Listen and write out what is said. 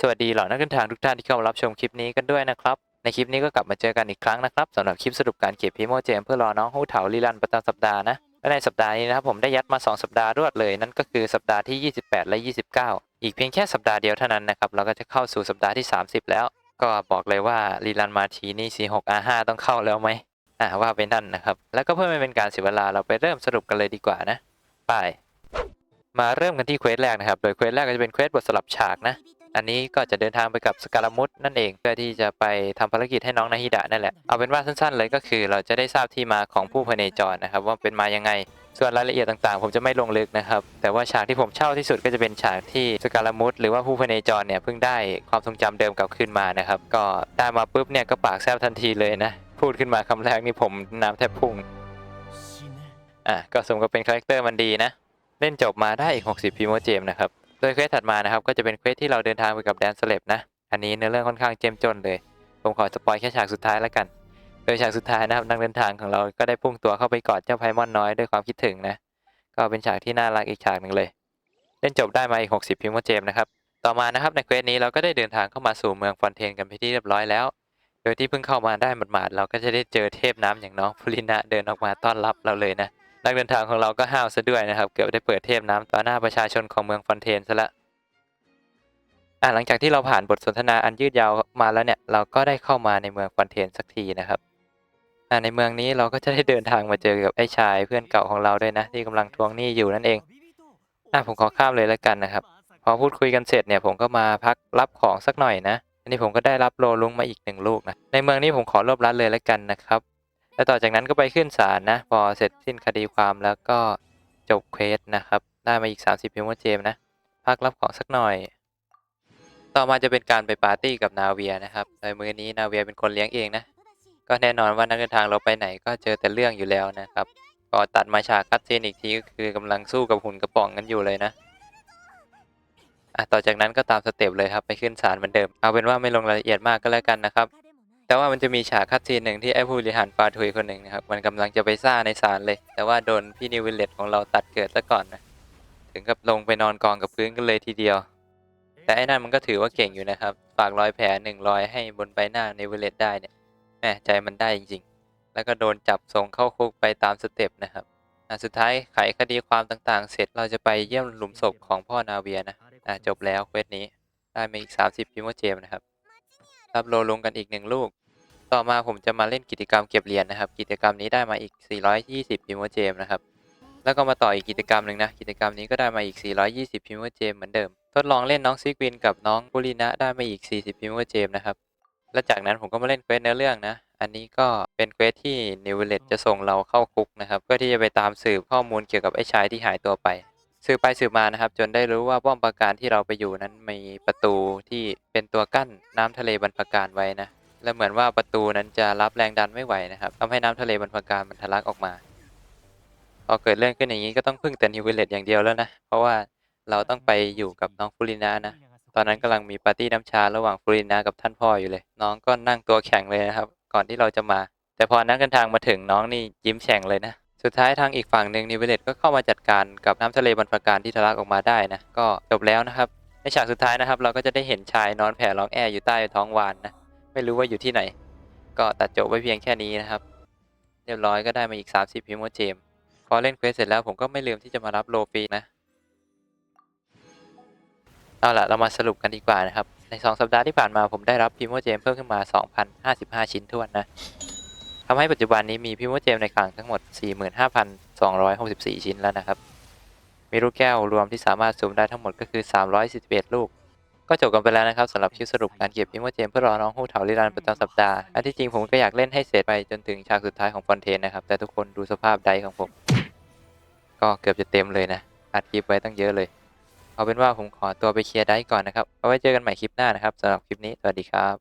สวัสดีเหล่านักเดินทางทุกท่านที่เข้ามารับชมคลิปนี้กันด้วยนะครับ ในคลิปนี้ก็กลับมาเจอกันอีกครั้งนะครับสำหรับคลิปสรุปการเก็บพีโมเจมเพื่อรอน้องฮู้เถาลีลันประจำสัปดาห์นะและในสัปดาห์นี้นะครับผมได้ยัดมา 2 สัปดาห์รวดเลย นั่นก็คือสัปดาห์ที่ 28 และ 29 อีกเพียงแค่สัปดาห์เดียวเท่านั้นนะครับเราก็จะเข้าสู่สัปดาห์ที่ 30 แล้ว ก็บอกเลยว่าลีลันมาทีนี่ 46 R5 ต้องเข้าแล้วไหมอ่าว่าไปนั่นนะครับแล้วก็เพื่อไม่เป็นการเสียเวลาเราไปเริ่มสรุปกันเลยดีกว่านะไปมาเริ่มกันที่เควสแรกนะครับ โดยเควสแรกก็จะเป็นเควสบทสลับฉากนะ อันนี้ก็จะเดินทางไปกับสการามุดนั่นเองเพื่อที่จะไปทำภารกิจให้น้องนาฮิดะนั่นแหละเอาเป็นว่าสั้นๆ เลยก็คือ เราจะได้ทราบที่มาของผู้พเนจรนะครับว่าเป็นมายังไงส่วนรายละเอียดต่างๆ ผมจะไม่ลงลึกนะครับ แต่ว่าฉากที่ผมเช่าที่สุดก็จะเป็นฉากที่สการามุดหรือว่าผู้พเนจรเนี่ยเพิ่งได้ความทรงจำเดิมกลับคืนมานะครับ ก็ได้มาปุ๊บเนี่ยก็ปากแซบทันทีเลยนะ พูดขึ้นมาคำแรกนี่ผมน้ำแทบพุ่ง อะก็สมกับเป็นคาแรคเตอร์มันดีนะ เล่นจบมาได้อีก 60พีโมเจมนะครับ โดยเควสถัดมานะครับ ก็จะเป็นเควสที่เราเดินทางไปกับแดนสเลปนะ อันนี้เนื้อเรื่องค่อนข้างเจ้มจนเลย ผมขอสปอยแค่ฉากสุดท้ายแล้วกัน โดยฉากสุดท้ายนะครับนักเดินทางของเราก็ได้พุ่งตัวเข้าไปกอดเจ้าไพมอนน้อยด้วยความคิดถึงนะ ก็เป็นฉากที่น่ารักอีกฉากหนึ่งเลย เล่นจบได้มาอีก 60 พิมพ์เจมนะครับ ต่อมานะครับในเควสนี้เราก็ได้เดินทางเข้ามาสู่เมืองฟอนเทนกันไปที่เรียบร้อยแล้ว โดยที่เพิ่งเข้ามาได้หมาดๆเราก็จะได้เจอเทพน้ำอย่างน้องฟูรินะเดินออกมาต้อนรับเราเลยนะ นักเดินทางของเราก็ห้าวซะด้วยนะครับ เกือบได้เปิดเทพน้ำต่อหน้าประชาชนของเมืองฟอนเทนซะละอะหลังจากที่เราผ่านบทสนทนาอันยืดยาวมาแล้วเนี่ย เราก็ได้เข้ามาในเมืองฟอนเทนสักทีนะครับอะในเมืองนี้เราก็จะได้เดินทางมาเจอกับไอ้ชายเพื่อนเก่าของเราด้วยนะ ที่กำลังทวงหนี้อยู่นั่นเองอะผมขอข้ามเลยแล้วกันนะครับ พอพูดคุยกันเสร็จเนี่ยผมก็มาพักรับของสักหน่อยนะอันนี้ผมก็ได้รับโลลุงมาอีกหนึ่งลูกนะในเมืองนี้ผมขอรวบรัดเลยแล้วกันนะครับ แล้วต่อจากนั้นก็ไปขึ้นศาลนะ พอเสร็จสิ้นคดีความแล้วก็จบเควสนะครับ ได้มาอีก 30พิมพ์เจมนะ พักรับของสักหน่อย ต่อมาจะเป็นการไปปาร์ตี้กับนาเวียนะครับโดยมือนี้นาเวียเป็นคนเลี้ยงเองนะ ก็แน่นอนว่านักเดินทางเราไปไหนก็เจอแต่เรื่องอยู่แล้วนะครับพอตัดมาฉากคัดเจนอีกทีก็คือกำลังสู้กับหุ่นกระป๋องกันอยู่เลยนะอะต่อจากนั้นก็ตามสเต็ปเลยครับไปขึ้นศาลเหมือนเดิม เอาเป็นว่าไม่ลงรายละเอียดมากก็แล้วกันนะครับ แต่ว่ามันจะมีฉากคัดซีนหนึ่งที่ไอ้ผู้บริหารฟาทุยคนหนึ่งนะครับ มันกำลังจะไปซ่าในศาลเลย แต่ว่าโดนพี่นิววิลเลตของเราตัดเกิดซะก่อนนะ ถึงกับลงไปนอนกองกับพื้นกันเลยทีเดียว แต่ไอ้นั่นมันก็ถือว่าเก่งอยู่นะครับ ฝากรอยแผลหนึ่งรอยให้บนใบหน้านิววิลเลตได้เนี่ยแหมใจมันได้จริงๆ แล้วก็โดนจับส่งเข้าคุกไปตามสเต็ปนะครับอะสุดท้ายไขคดีความต่างๆ เสร็จเราจะไปเยี่ยมหลุมศพของพ่อนาเวียนะอะจบแล้วเควสนี้ได้มาอีก 30พิมพ์เจมนะครับ รับโลลงกันอีกหนึ่งลูก ต่อมาผมจะมาเล่นกิจกรรมเก็บเหรียญนะครับ กิจกรรมนี้ได้มาอีก 420พิมพ์เจมนะครับ แล้วก็มาต่ออีกกิจกรรมหนึ่งนะ กิจกรรมนี้ก็ได้มาอีก 420พิมพ์เจมเหมือนเดิม ทดลองเล่นน้องซิกวินกับน้องบุรินะได้มาอีก 40พิมพ์เจมนะครับ และจากนั้นผมก็มาเล่นเควสเนื้อเรื่องนะ อันนี้ก็เป็นเควสที่นิวเวลเลตจะส่งเราเข้าคุกนะครับ เพื่อที่จะไปตามสืบข้อมูลเกี่ยวกับไอ้ชายที่หายตัวไป สืบไปสืบมานะครับ จนได้รู้ว่าป้อมปราการที่เราไปอยู่นั้นมีประตูที่เป็นตัวกั้นน้ำทะเลบรรพการไว้นะและเหมือนว่าประตูนั้นจะรับแรงดันไม่ไหวนะครับทำให้น้ำทะเลบรรพการมันทะลักออกมาพอเกิดเรื่องขึ้นอย่างนี้ก็ต้องพึ่งแต่นิวเวลเลตอย่างเดียวแล้วนะเพราะว่าเราต้องไปอยู่กับน้องฟูรินานะตอนนั้นกำลังมีปาร์ตี้น้ำชาระหว่างฟูรินากับท่านพ่ออยู่เลย น้องก็นั่งตัวแข็งเลยนะครับ ก่อนที่เราจะมา แต่พอนักเดินทางมาถึงน้องนี่ยิ้มแฉ่งเลยนะ สุดท้ายทางอีกฝั่งหนึ่งนิวเวเลตก็เข้ามาจัดการกับน้ำทะเลบรรพการที่ทะลักออกมาได้นะ ก็จบแล้วนะครับ ในฉากสุดท้ายนะครับ เราก็จะได้เห็นชายนอนแผ่ร้องแออยู่ใต้ท้องวานนะ ไม่รู้ว่าอยู่ที่ไหน ก็ตัดจบไว้เพียงแค่นี้นะครับ เรียบร้อยก็ได้มาอีก 30พิมพ์เจม พอเล่นเควสเสร็จแล้วผมก็ไม่ลืมที่จะมารับโลฟีนะ เอาล่ะเรามาสรุปกันดีกว่านะครับ ใน 2 สัปดาห์ที่ผ่านมาผมได้รับพิมพ์เจมเพิ่มขึ้นมา 2,055 ชิ้นท้วนนะ ทำให้ปัจจุบันนี้มีพิมพ์เจมในคลังทั้งหมด 45,264 ชิ้นแล้วนะครับ มีลูกแก้วรวมที่สามารถซูมได้ทั้งหมดก็คือ311ลูก ก็จบกันไปแล้วนะครับสำหรับคลิปสรุปการเก็บพิมพ์เจมเพื่อรอน้องฮู้เถาลิรันประจำสัปดาห์อันที่จริงผมก็อยากเล่นให้เสร็จไปจนถึงฉากสุดท้ายของฟอนเทนนะครับ แต่ทุกคนดูสภาพไดของผม ก็เกือบจะเต็มเลยนะอัดคลิปไว้ตั้งเยอะเลย เอาเป็นว่าผมขอตัวไปเคลียร์ไดก่อนนะครับเอาไว้เจอกันใหม่คลิปหน้านะครับสำหรับคลิปนี้สวัสดีครับ